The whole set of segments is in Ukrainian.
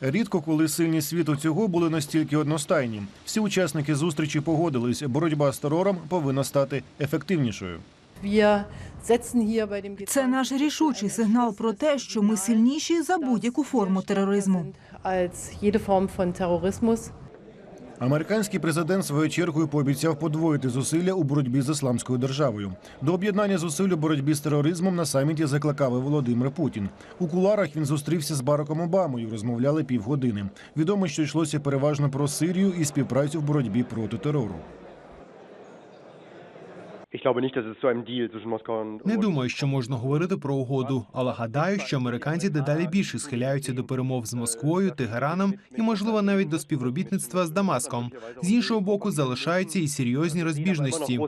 Рідко коли сильні світу цього були настільки одностайні. Всі учасники зустрічі погодились, боротьба з терором повинна стати ефективнішою. Це наш рішучий сигнал про те, що ми сильніші за будь-яку форму тероризму. Американський президент своєю чергою пообіцяв подвоїти зусилля у боротьбі з ісламською державою. До об'єднання зусиль у боротьбі з тероризмом на саміті закликав і Володимир Путін. У куларах він зустрівся з Бараком Обамою. Розмовляли півгодини. Відомо, що йшлося переважно про Сирію і співпрацю в боротьбі проти терору. Не думаю, що можна говорити про угоду, але гадаю, що американці дедалі більше схиляються до перемов з Москвою, Тегераном і, можливо, навіть до співробітництва з Дамаском. З іншого боку, залишаються і серйозні immer Асад розбіжності.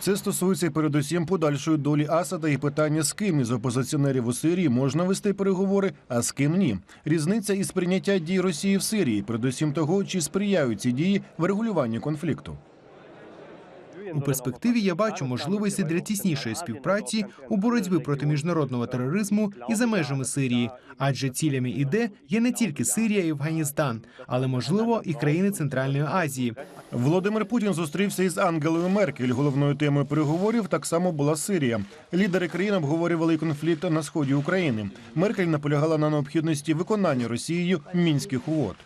Це стосується передусім подальшої долі Асада і питання, з ким із опозиціонерів у Сирії можна вести переговори, а з ким ні. Різниця із прийняття дій Росії в Сирії, передусім того, чи сприяють ці дії врегулюванню конфлікту. У перспективі я бачу можливості для тіснішої співпраці у боротьбі проти міжнародного тероризму і за межами Сирії, адже цілями іде є не тільки Сирія і Афганістан, але можливо і країни Центральної Азії. Володимир Путін зустрівся із Ангелою Меркель. Головною темою переговорів так само була Сирія. Лідери країн обговорювали конфлікт на сході України. Меркель наполягала на необхідності виконання Росією мінських угод.